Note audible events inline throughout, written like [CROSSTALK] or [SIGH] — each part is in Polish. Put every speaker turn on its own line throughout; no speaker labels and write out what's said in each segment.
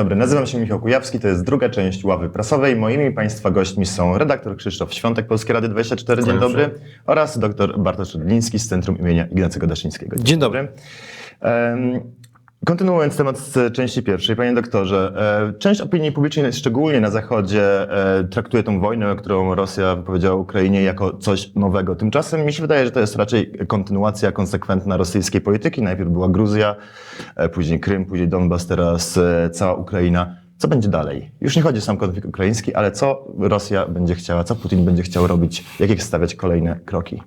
Dzień dobry, nazywam się Michał Kujawski, to jest druga część Ławy Prasowej. Moimi Państwa gośćmi są redaktor Krzysztof Świątek, Polskiej Rady 24, dzień
się.
dobry, oraz dr Bartosz Rydliński z Centrum imienia Ignacego Daszyńskiego.
Dzień dobry.
Em, Kontynuując temat z części pierwszej, panie doktorze, e, część opinii publicznej, szczególnie na Zachodzie, e, traktuje tą wojnę, którą Rosja wypowiedziała Ukrainie, jako coś nowego. Tymczasem mi się wydaje, że to jest raczej kontynuacja konsekwentna rosyjskiej polityki. Najpierw była Gruzja, e, później Krym, później Donbas, teraz cała Ukraina. Co będzie dalej? Już nie chodzi o sam konflikt ukraiński, ale co Rosja będzie chciała, co Putin będzie chciał robić, jakie stawiać kolejne kroki?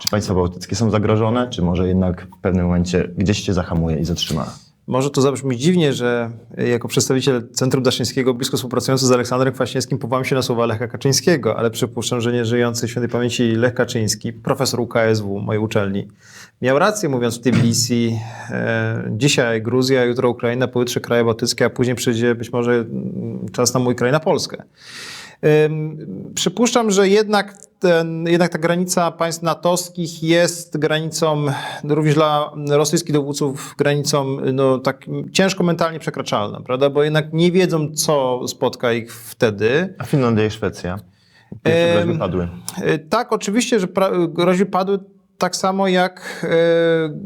Czy państwa bałtyckie są zagrożone, czy może jednak w pewnym momencie gdzieś się zahamuje i zatrzyma?
Może to zabrzmi dziwnie, że jako przedstawiciel Centrum Daszyńskiego, blisko współpracujący z Aleksandrem Kwaśniewskim, powołam się na słowa Lecha Kaczyńskiego, ale przypuszczam, że nieżyjący świętej pamięci Lech Kaczyński, profesor UKSW, mojej uczelni, miał rację mówiąc w Tbilisi, e, dzisiaj Gruzja, jutro Ukraina, pojutrze kraje bałtyckie, a później przyjdzie być może mm, czas na mój kraj, na Polskę. Przypuszczam, że jednak, ten, jednak ta granica państw natowskich jest granicą, również dla rosyjskich dowódców, granicą no, tak ciężko mentalnie przekraczalną, prawda? Bo jednak nie wiedzą, co spotka ich wtedy.
A Finlandia i Szwecja? Groźby padły?
Y, Tak, oczywiście, że groźby padły tak samo jak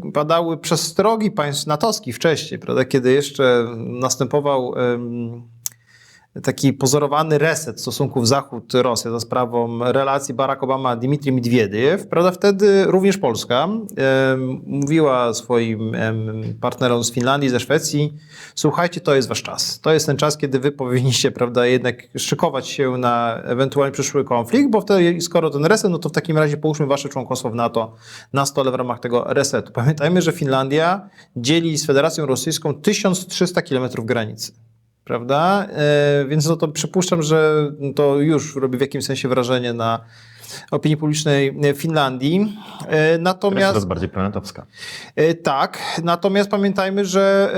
y, padały przestrogi państw natowskich wcześniej, prawda? Kiedy jeszcze następował taki pozorowany reset stosunków Zachód-Rosja za sprawą relacji Barack Obama-Dmitrij Midwiediew, prawda? Wtedy również Polska em, mówiła swoim em, partnerom z Finlandii, ze Szwecji, słuchajcie, to jest wasz czas. To jest ten czas, kiedy wy powinniście, prawda, jednak szykować się na ewentualnie przyszły konflikt, bo wtedy, skoro ten reset, no to w takim razie połóżmy wasze członkostwo w NATO na stole w ramach tego resetu. Pamiętajmy, że Finlandia dzieli z Federacją Rosyjską 1300 kilometrów granicy prawda? E, więc no to przypuszczam, że to już robi w jakimś sensie wrażenie na opinii publicznej Finlandii. E,
Która jest
Natomiast
coraz bardziej pronatowska.
E, Tak, natomiast pamiętajmy, że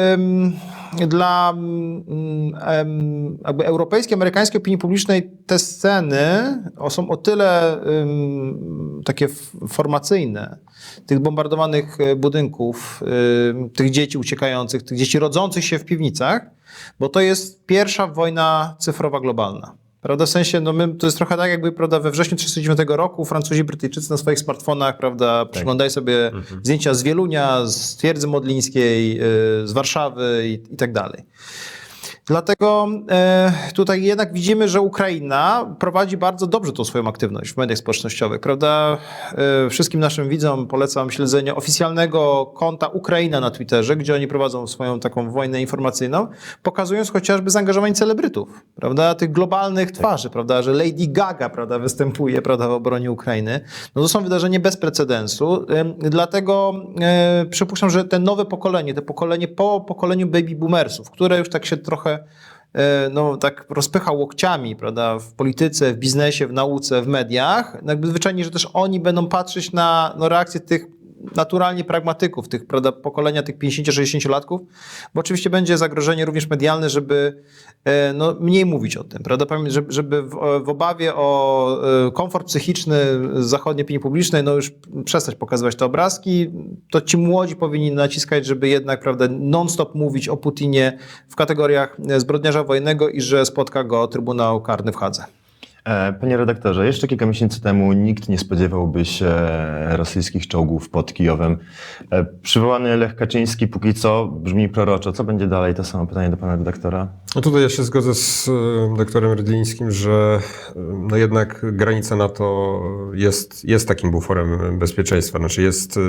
dla mm, jakby europejskiej, amerykańskiej opinii publicznej te sceny są o tyle takie formacyjne, tych bombardowanych budynków, tych dzieci uciekających, tych dzieci rodzących się w piwnicach, bo to jest pierwsza wojna cyfrowa globalna. Prawda, w sensie, no my, to jest trochę tak, jakby prawda, we wrześniu 1939 roku Francuzi Brytyjczycy na swoich smartfonach, prawda, przyglądali sobie zdjęcia z Wielunia, z Twierdzy Modlińskiej, yy, z Warszawy i, i tak dalej. Dlatego e, tutaj jednak widzimy, że Ukraina prowadzi bardzo dobrze tą swoją aktywność w mediach społecznościowych, prawda? E, wszystkim naszym widzom polecam śledzenie oficjalnego konta Ukraina na Twitterze, gdzie oni prowadzą swoją taką wojnę informacyjną, pokazując chociażby zaangażowanie celebrytów, prawda? Tych globalnych twarzy, prawda? Że Lady Gaga, prawda, występuje, prawda, w obronie Ukrainy. No to są wydarzenia bez precedensu, dlatego e, przypuszczam, że te nowe pokolenie, te pokolenie po pokoleniu baby boomersów, które już tak się trochę e, no, tak rozpycha łokciami, prawda, w polityce, w biznesie, w nauce, w mediach, no jakby zwyczajnie, że też oni będą patrzeć na no, reakcje tych naturalnie pragmatyków, tych prawda, pokolenia tych 50-60-latków, bo oczywiście będzie zagrożenie również medialne, żeby no, mniej mówić o tym, prawda, żeby, żeby w, obawie o e, komfort psychiczny zachodniej opinii publicznej, no już przestać pokazywać te obrazki, to ci młodzi powinni naciskać, żeby jednak, prawda, non-stop mówić o Putinie w kategoriach zbrodniarza wojennego i że spotka go Trybunał Karny w Hadze.
E, Panie redaktorze, jeszcze kilka miesięcy temu nikt nie spodziewałby się rosyjskich czołgów pod Kijowem. E, Przywołany Lech Kaczyński póki co brzmi proroczo. Co będzie dalej? To samo pytanie do pana redaktora.
No tutaj ja się zgodzę z e, doktorem Rydlińskim, że e, no jednak granica NATO jest, jest takim buforem bezpieczeństwa. Znaczy jest, e,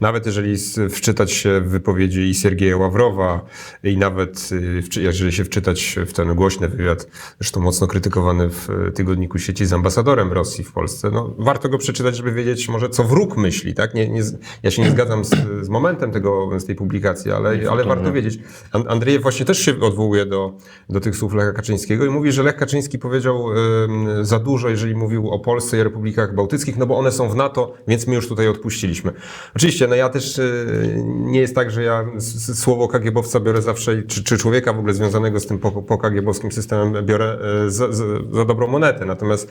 nawet jeżeli wczytać się w wypowiedzi i Siergieja Ławrowa i nawet jeżeli się wczytać w ten głośny wywiad, zresztą mocno krytykowany w tygodniku sieci z ambasadorem Rosji w Polsce, no warto go przeczytać, żeby wiedzieć może co wróg myśli, tak? Nie, nie, ja się nie zgadzam z, z momentem tego, z tej publikacji, ale, ale warto wiedzieć. An- Andrzejew właśnie też się odwołuje do, do tych słów Lecha Kaczyńskiego i mówi, że Lech Kaczyński powiedział za dużo, jeżeli mówił o Polsce i Republikach Bałtyckich, no bo one są w NATO, więc my już tutaj odpuściliśmy. Oczywiście, no ja też y, nie jest tak, że ja słowo kagiebowca biorę zawsze, czy, czy człowieka w ogóle związanego z tym po, po systemem biorę y, za, za, za dobrą monetę. Natomiast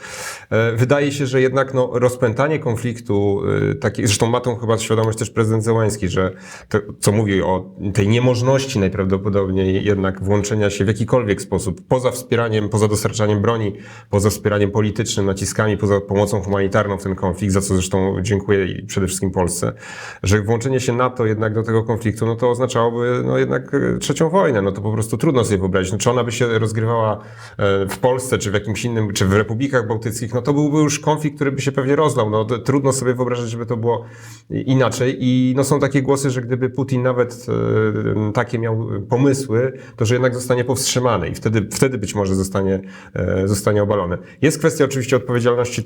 y, wydaje się, że jednak no, rozpętanie konfliktu, taki, zresztą ma tą chyba świadomość też prezydent Zełański, że to, co mówi o tej niemożności najprawdopodobniej jednak włączenia się w jakikolwiek sposób, poza wspieraniem, poza dostarczaniem broni, poza wspieraniem politycznym, naciskami, poza pomocą humanitarną w ten konflikt, za co zresztą dziękuję i przede wszystkim Polsce, że włączenie się NATO jednak do tego konfliktu, no to oznaczałoby no jednak e, trzecią wojnę. No to po prostu trudno sobie wyobrazić. No, czy ona by się rozgrywała e, w Polsce, czy w jakimś innym, czy w republikach bałtyckich, no to byłby już konflikt, który by się pewnie rozlał. No trudno sobie wyobrazić, żeby to było inaczej. I no są takie głosy, że gdyby Putin nawet e, takie miał pomysły, to że jednak zostanie powstrzymany i wtedy, wtedy być może zostanie, e, zostanie obalony. Jest kwestia oczywiście odpowiedzialności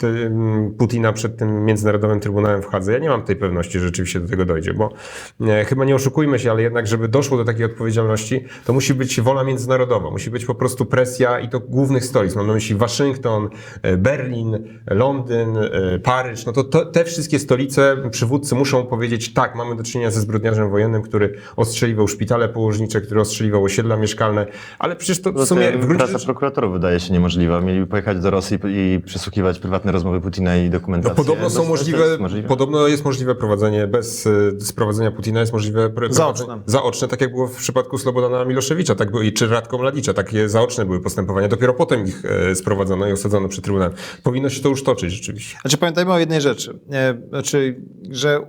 Putina przed tym Międzynarodowym Trybunałem w Hadze. Ja nie mam tej pewności, że rzeczywiście do tego dojdzie, bo e, chyba nie oszukujmy się, ale jednak, żeby doszło do takiej odpowiedzialności, to musi być wola międzynarodowa, musi być po prostu presja i to głównych stolic. Mam na myśli Waszyngton, e, Berlin, Londyn, Paryż. No to, to te wszystkie stolice, przywódcy muszą powiedzieć tak, mamy do czynienia ze zbrodniarzem wojennym, który ostrzeliwał szpitale położnicze, który ostrzeliwał osiedla mieszkalne, ale przecież to w sumie w gruncie
Praca
rzeczy...
prokuratorów wydaje się niemożliwa. Mieliby pojechać do Rosji i przesłuchiwać prywatne rozmowy Putina i
No,
dokumentację.
podobno są możliwe,
jest możliwe.
podobno jest możliwe prowadzenie bez y, sprowadzenia Putina, jest możliwe
Zaoczne.
zaoczne, tak jak było w przypadku Slobodana Miloszewicza, tak było, i czy Radko Mladicza, takie zaoczne były postępowania. Dopiero potem ich e, sprowadzono i osadzono przed Trybunałem. Powinno się to już toczyć rzeczywiście.
Znaczy pamiętajmy o jednej rzeczy, e, znaczy, że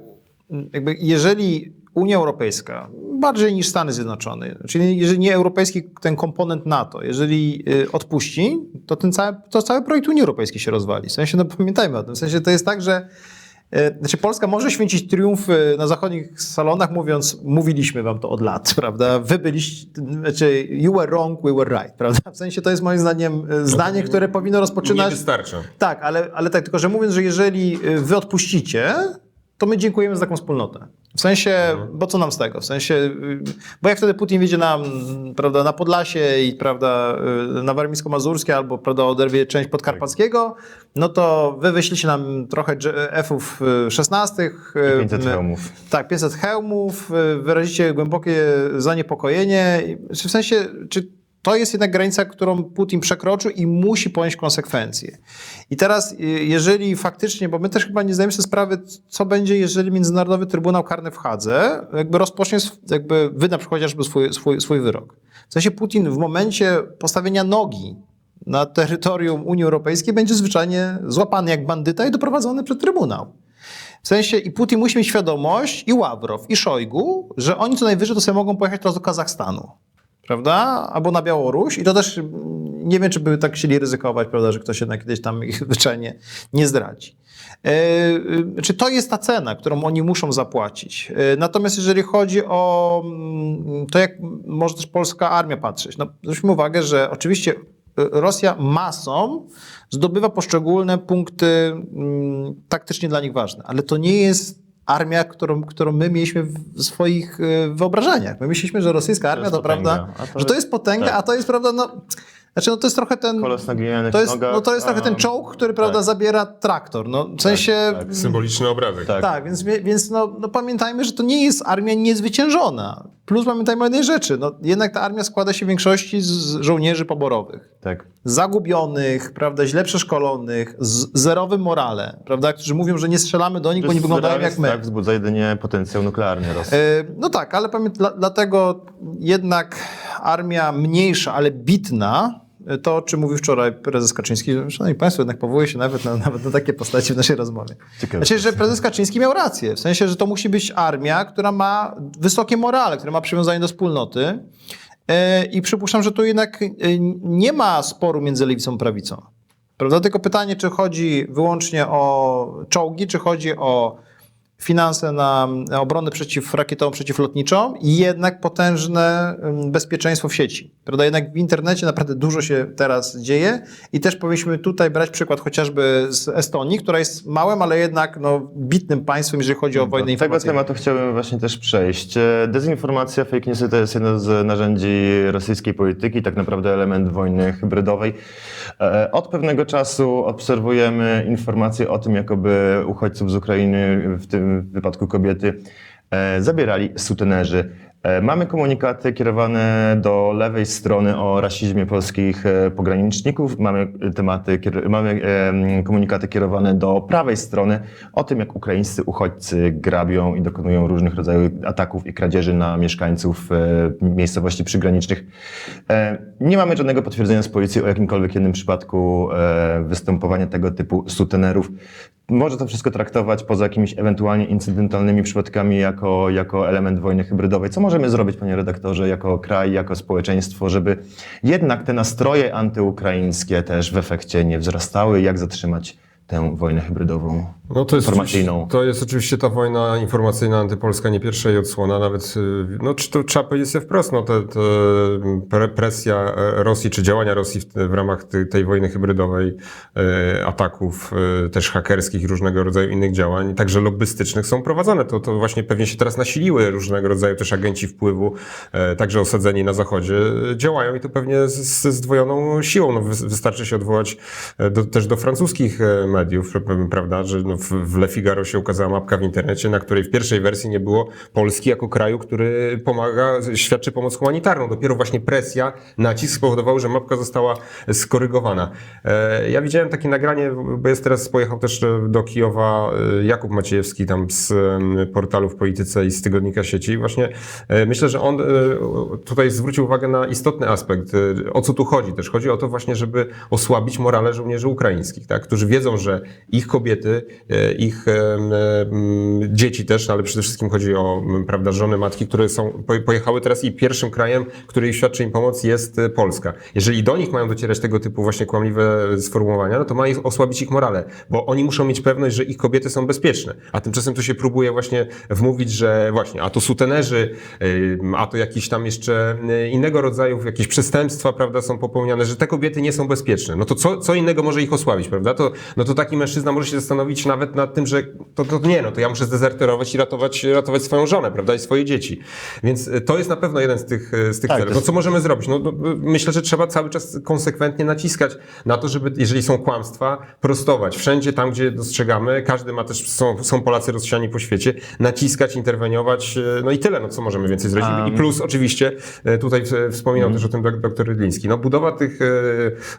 jakby jeżeli Unia Europejska, bardziej niż Stany Zjednoczone, czyli jeżeli nie europejski ten komponent NATO, jeżeli y, odpuści, to ten cały, to cały projekt Unii Europejskiej się rozwali. W sensie, no pamiętajmy o tym, w sensie to jest tak, że e, znaczy Polska może święcić triumfy na zachodnich salonach, mówiąc, mówiliśmy wam to od lat, [LAUGHS] prawda? Wy byliście, znaczy you were wrong, we were right, prawda? W sensie to jest moim zdaniem e, zdanie, które powinno
Nie
rozpoczynać...
wystarcza.
Tak, ale, ale tak, tylko że mówiąc, że jeżeli y, wy odpuścicie, to my dziękujemy za taką wspólnotę. W sensie, bo co nam z tego? W sensie, y, bo jak wtedy Putin wiedzie nam, prawda, na Podlasie i prawda, y, na Warmińsko-Mazurskie albo prawda, oderwie część Podkarpackiego, no to wy wyślicie nam trochę F-ów y, 16. y,
500
my-
hełmów.
tak, 500 hełmów, y, wyrazicie głębokie zaniepokojenie. Czy w sensie, czy to jest jednak granica, którą Putin przekroczył i musi ponieść konsekwencje. I teraz, y, jeżeli faktycznie, bo my też chyba nie zdajemy sobie sprawy, co będzie, jeżeli Międzynarodowy Trybunał Karny w Hadze jakby rozpocznie, jakby wyda chociażby swój, swój, swój wyrok. W sensie Putin w momencie postawienia nogi na terytorium Unii Europejskiej będzie zwyczajnie złapany jak bandyta i doprowadzony przed Trybunał. W sensie i Putin musi mieć świadomość, i Ławrow, i Szojgu, że oni co najwyżej to sobie mogą pojechać teraz do Kazachstanu. Prawda? Albo na Białoruś. I to też mm, nie wiem, czy by tak chcieli ryzykować, prawda, że ktoś jednak kiedyś tam ich [LAUGHS] zwyczajnie nie zdradzi. E, e, Czy to jest ta cena, którą oni muszą zapłacić? E, Natomiast jeżeli chodzi o mm, to, jak może też polska armia patrzeć, no zwróćmy uwagę, że oczywiście Rosja masą zdobywa poszczególne punkty mm, taktycznie dla nich ważne, ale to nie jest armia, którą, którą my mieliśmy w swoich e, wyobrażeniach. My myśleliśmy, że rosyjska armia
jest
to, prawda,
to
że to
jest-
jest potęga,
tak.
a to jest prawda, no, znaczy no to jest trochę ten,
Kolos na glinianych
to jest,
nogach.
no to jest trochę ten czołg, który prawda
tak.
zabiera traktor. No, w sensie,
tak.
Symboliczny obrazek.
Tak.
tak, więc, więc no, no pamiętajmy, że to nie jest armia niezwyciężona. Plus pamiętajmy o jednej rzeczy, no, jednak ta armia składa się w większości z żołnierzy poborowych
Tak.
zagubionych, prawda, źle przeszkolonych, z zerowym morale, prawda, którzy mówią, że nie strzelamy do nich, bo nie wyglądają jak my.
Tak, wzbudza jedynie potencjał nuklearny Rosji.
E, No tak, ale pamię- dla, dlatego jednak armia mniejsza, ale bitna, to o czym mówił wczoraj prezes Kaczyński, szanowni państwo, jednak powołuje się nawet na, nawet na takie postaci w naszej rozmowie.
Ciekawe.
Znaczy, że prezes Kaczyński miał rację, w sensie, że to musi być armia, która ma wysokie morale, która ma przywiązanie do wspólnoty E, i przypuszczam, że tu jednak e, nie ma sporu między lewicą a prawicą. Prawda? Tylko pytanie, czy chodzi wyłącznie o czołgi, czy chodzi o finanse na obronę przeciwrakietową, przeciwlotniczą i jednak potężne ym, bezpieczeństwo w sieci. Prawda? Jednak w internecie naprawdę dużo się teraz dzieje i też powinniśmy tutaj brać przykład chociażby z Estonii, która jest małym, ale jednak no, bitnym państwem, jeżeli chodzi o wojnę
Do tego
informacyjną.
tematu chciałbym właśnie też przejść. E, Dezinformacja, fake newsy to jest jedno z narzędzi rosyjskiej polityki, tak naprawdę element wojny hybrydowej. E, Od pewnego czasu obserwujemy informacje o tym, jakoby uchodźców z Ukrainy, w tym wypadku kobiety, e, zabierali sutenerzy. E, Mamy komunikaty kierowane do lewej strony o rasizmie polskich e, pograniczników, mamy tematy, mamy komunikaty kierowane do prawej strony o tym, jak ukraińscy uchodźcy grabią i dokonują różnych rodzajów ataków i kradzieży na mieszkańców miejscowości przygranicznych. Nie mamy żadnego potwierdzenia z policji o jakimkolwiek jednym przypadku występowania tego typu sutenerów. Może to wszystko traktować poza jakimiś ewentualnie incydentalnymi przypadkami jako, jako element wojny hybrydowej. Co możemy zrobić, panie redaktorze, jako kraj, jako społeczeństwo, żeby jednak te nastroje antyukraińskie też w efekcie nie wzrastały? Jak zatrzymać tę wojnę hybrydową?
No to jest,
Informacyjną.
to jest oczywiście ta wojna informacyjna antypolska nie pierwsza jej odsłona, nawet, y, no czy to trzeba powiedzieć sobie wprost, no te, te pre- presja e, Rosji, czy działania Rosji w, w ramach tej, tej wojny hybrydowej, e, ataków e, też hakerskich i różnego rodzaju innych działań, także lobbystycznych są prowadzone. To, to właśnie pewnie się teraz nasiliły różnego rodzaju też agenci wpływu, także osadzeni na zachodzie, działają i to pewnie z, z zdwojoną siłą. No, wy- wystarczy się odwołać do, też do francuskich mediów, pra- prawda, że no, w, w Le Figaro się ukazała mapka w internecie, na której w pierwszej wersji nie było Polski jako kraju, który pomaga, świadczy pomoc humanitarną. Dopiero właśnie presja, nacisk spowodował, że mapka została skorygowana. E, Ja widziałem takie nagranie, bo jest teraz, pojechał też do Kijowa e, Jakub Maciejewski tam z portalu w Polityce i z Tygodnika Sieci. Właśnie e, myślę, że on tutaj zwrócił uwagę na istotny aspekt. O co tu chodzi? Też chodzi o to właśnie, żeby osłabić morale żołnierzy ukraińskich, tak? którzy wiedzą, że ich kobiety, ich em, em, dzieci też, ale przede wszystkim chodzi o prawda, żony, matki, które są, po- pojechały teraz i pierwszym krajem, który świadczy im pomoc jest e, Polska. Jeżeli do nich mają docierać tego typu właśnie kłamliwe sformułowania, no to ma ich osłabić ich morale, bo oni muszą mieć pewność, że ich kobiety są bezpieczne. A tymczasem tu się próbuje właśnie wmówić, że właśnie, a to sutenerzy, a to jakieś tam jeszcze innego rodzaju jakieś przestępstwa, prawda, są popełniane, że te kobiety nie są bezpieczne. No to co, co innego może ich osłabić, prawda? To, no to taki mężczyzna może się zastanowić nawet nad tym, że to, to nie, no to ja muszę zdezerterować i ratować, ratować swoją żonę, prawda, i swoje dzieci. Więc y, to jest na pewno jeden z tych, y, z tych
Tak,
celów. No co możemy zrobić? No, no, myślę, że trzeba cały czas konsekwentnie naciskać na to, żeby, jeżeli są kłamstwa, prostować. Wszędzie tam, gdzie dostrzegamy, każdy ma też, są, są Polacy rozsiani po świecie, naciskać, interweniować, e, no i tyle, no co możemy więcej zrobić. I plus oczywiście, e, tutaj e, wspominał też o tym dok- doktor Rydliński, no budowa tych, e,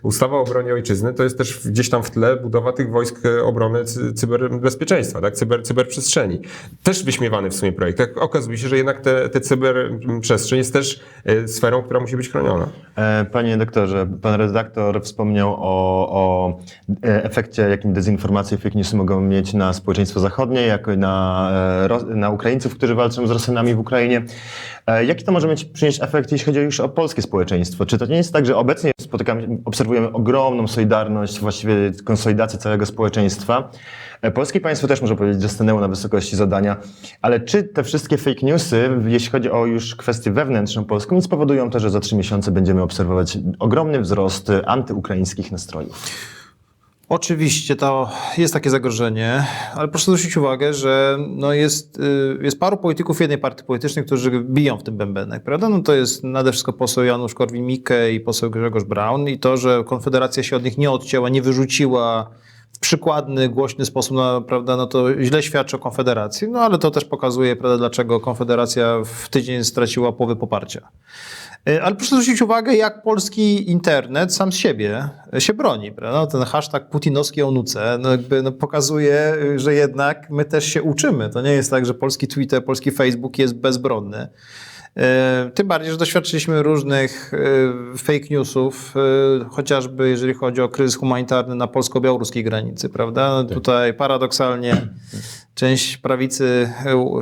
ustawa o obronie ojczyzny, to jest też gdzieś tam w tle budowa tych wojsk e, obrony cy- cyberbezpieczeństwa, tak, Cyber, cyberprzestrzeni. Też wyśmiewany w sumie projekt. Tak, okazuje się, że jednak te, te cyberprzestrzeń jest też e, sferą, która musi być chroniona.
E, Panie doktorze, pan redaktor wspomniał o, o e, efekcie, jakim dezinformacje i fake newsy mogą mieć na społeczeństwo zachodnie, jako i na, na Ukraińców, którzy walczą z Rosjanami w Ukrainie. Jaki to może mieć, przynieść efekt, jeśli chodzi już o polskie społeczeństwo? Czy to nie jest tak, że obecnie spotykamy, obserwujemy ogromną solidarność, właściwie konsolidację całego społeczeństwa? E, Polskie państwo też może powiedzieć, że stanęło na wysokości zadania, ale czy te wszystkie fake newsy, jeśli chodzi o już kwestię wewnętrzną polską, nie spowodują to, że za trzy miesiące będziemy obserwować ogromny wzrost antyukraińskich nastrojów?
Oczywiście to jest takie zagrożenie, ale proszę zwrócić uwagę, że no jest, y, jest paru polityków jednej partii politycznej, którzy biją w tym bębenek, prawda? No to jest nade wszystko poseł Janusz Korwin-Mikke i poseł Grzegorz Braun i to, że Konfederacja się od nich nie odcięła, nie wyrzuciła przykładny, głośny sposób, no, prawda, no to źle świadczy o Konfederacji, no ale to też pokazuje, prawda, dlaczego Konfederacja w tydzień straciła połowę poparcia. Y, Ale proszę zwrócić uwagę, jak polski internet sam z siebie się broni. Prawda? Ten hashtag putinowski o nuce no jakby no pokazuje, y, że jednak my też się uczymy. To nie jest tak, że polski Twitter, polski Facebook jest bezbronny. Y, Tym bardziej, że doświadczyliśmy różnych y, fake newsów, y, chociażby jeżeli chodzi o kryzys humanitarny na polsko-białoruskiej granicy, prawda? No Tutaj paradoksalnie część prawicy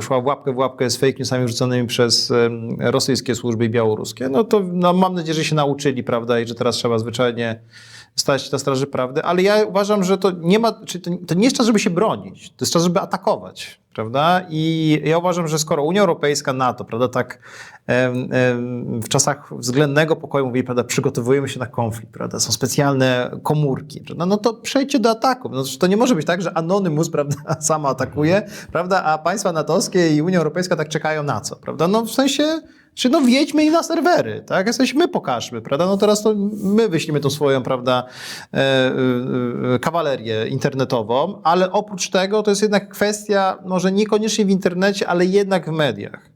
szła w łapkę w łapkę z fake newsami rzuconymi przez rosyjskie służby i białoruskie. No to no, mam nadzieję, że się nauczyli, prawda, i że teraz trzeba zwyczajnie stać na straży prawdy, ale ja uważam, że to nie ma, to nie jest czas, żeby się bronić, to jest czas, żeby atakować, prawda? I ja uważam, że skoro Unia Europejska, NATO, prawda, tak w czasach względnego pokoju mówi, prawda, przygotowujemy się na konflikt, prawda, są specjalne komórki, prawda, no to przejdźcie do ataku. No, to nie może być tak, że Anonymous, prawda, [LAUGHS] sama atakuje, prawda, a państwa natowskie i Unia Europejska tak czekają na co, prawda? No w sensie Czy no wjedźmy im na serwery, tak? Jesteśmy, pokażmy, prawda? No teraz to my wyślimy tą swoją, prawda, e, e, e, kawalerię internetową, ale oprócz tego to jest jednak kwestia, może niekoniecznie w internecie, ale jednak w mediach.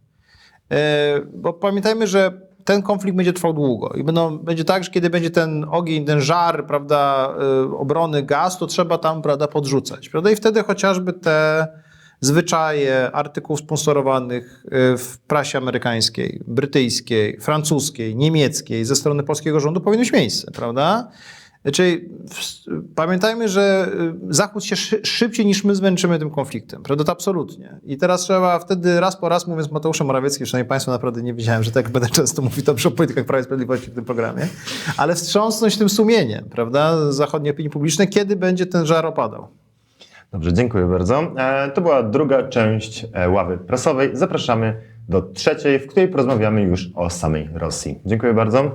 E, Bo pamiętajmy, że ten konflikt będzie trwał długo i będą, będzie tak, że kiedy będzie ten ogień, ten żar, prawda, e, obrony gaz, to trzeba tam, prawda, podrzucać, prawda? I wtedy chociażby te zwyczaje artykułów sponsorowanych e, w prasie amerykańskiej, brytyjskiej, francuskiej, niemieckiej ze strony polskiego rządu powinny mieć miejsce, prawda? Czyli pamiętajmy, że y, Zachód się szy, szybciej niż my zmęczymy tym konfliktem, prawda? To absolutnie. I teraz trzeba wtedy raz po raz, mówiąc Mateuszem Morawieckim, szanowni Państwo, naprawdę nie wiedziałem, że tak będę często mówił dobrze o politykach Prawa i Sprawiedliwości w tym programie, ale wstrząsnąć tym sumieniem, prawda? Zachodniej opinii publicznej, kiedy będzie ten żar opadał.
Dobrze, dziękuję bardzo. E, To była druga część e, ławy prasowej. Zapraszamy do trzeciej, w której porozmawiamy już o samej Rosji. Dziękuję bardzo.